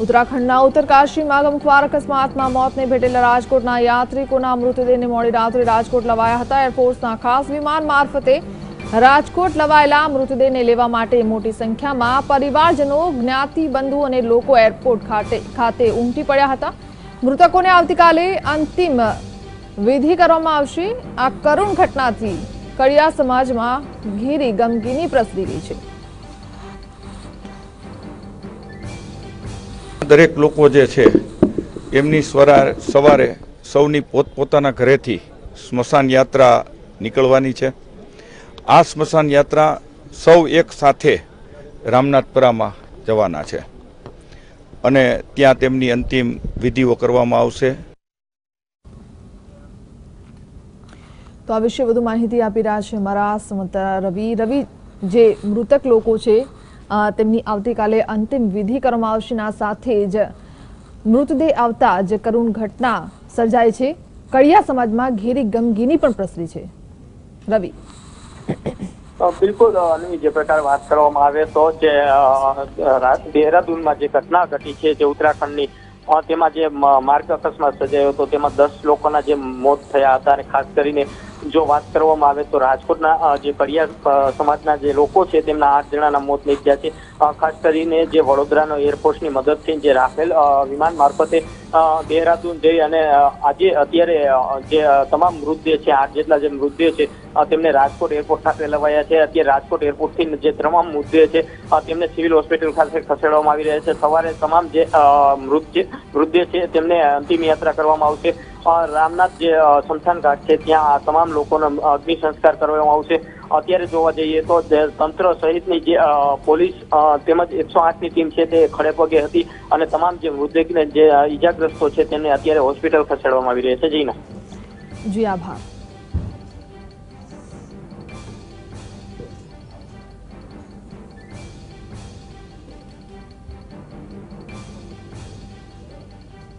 ઉત્તરાખંડના ઉત્તરકાશીમાં ગમખ્વાર અકસ્માતમાં મોતને ભેટેલા રાજકોટના યાત્રિકોના મૃતદેહને મોડી રાત્રે રાજકોટ લવાયા હતા. એરફોર્સના ખાસ વિમાન મારફતે રાજકોટ લવાયેલા મૃતદેહને લેવા માટે મોટી સંખ્યામાં પરિવારજનો, જ્ઞાતિબંધુ અને લોકો એરપોર્ટ ખાતે ઉમટી પડ્યા હતા. મૃતકોને આવતીકાલે અંતિમ વિધિ કરવામાં આવશે. આ કરુણ ઘટનાથી કડિયા સમાજમાં ઘેરી ગમગીની પ્રસરી ગઈ છે. દરેક લોકો જે છે, એમની સ્વરા, સવારે સૌની પોતપોતાના ઘરેથી સ્મશાન યાત્રા નીકળવાની છે. આ સ્મશાન યાત્રા સૌ એક સાથે રામનાથપુરામાં જવાના છે. અને ત્યાં તેમની અંતિમ વિધિઓ કરવામાં આવશે. તો આ વિશે વધુ માહિતી આપી રહ્યા છે અમારા સંવાદદાતા રવિ. રવિ, જે મૃતક લોકો છે તેમની આવતીકાલે અંતિમ વિધિ કરવામાં આવશે આ સાથે જ મૃતદેહ આવતા જે કરુણ ઘટના સર્જાય છે. કડિયા સમાજમાં ઘેરી ગમગીની પણ પ્રસરી છે. રવિ. બિલકુલ જે પ્રકાર વાત કરવામાં આવે તો જે દેહરાદૂનમાં જે ઘટના ઘટી છે, જે ઉત્તરાખંડની તેમાં જે માર્ગ અકસ્માત સર્જાયો હતો, તેમાં દસ લોકોના જે મોત થયા હતા અને ખાસ કરીને જો વાત કરવામાં આવે તો રાજકોટના જે કડિયા સમાજના જે લોકો છે, તેમના આઠ જણાના મોત નીપજ્યા છે. ખાસ કરીને જે વડોદરાનો એરફોર્સની મદદથી જે રાફેલ વિમાન મારફતે દેહરાદૂન જઈ અને આજે અત્યારે જે તમામ મૃતદેહ છે, આઠ જેટલા જે મૃતદેહ છે તેમને રાજકોટ એરપોર્ટ ખાતે લવાયા છે. અત્યારે રાજકોટ એરપોર્ટથી જે તમામ મૃતદેહ છે તેમને સિવિલ હોસ્પિટલ ખાતે ખસેડવામાં આવી રહ્યા છે. સવારે તમામ જે મૃત છે મૃતદેહ છે, તેમને અંતિમ યાત્રા કરવામાં આવશે. રામનાથ જે સ્મશાન ઘાટ છે, ત્યાં તમામ લોકોનો અગ્નિ સંસ્કાર કરવામાં આવશે. અત્યારે જોવા જઈએ તો તંત્ર સહિતની જે પોલીસ તેમજ એકસો આઠની ટીમ છે તે ખડે પગે હતી અને તમામ જે મૃતદેહને જે ઈજાગ્રસ્તો છે તેમને અત્યારે હોસ્પિટલ ખસેડવામાં આવી રહ્યા છે. જીના જી, આભાર.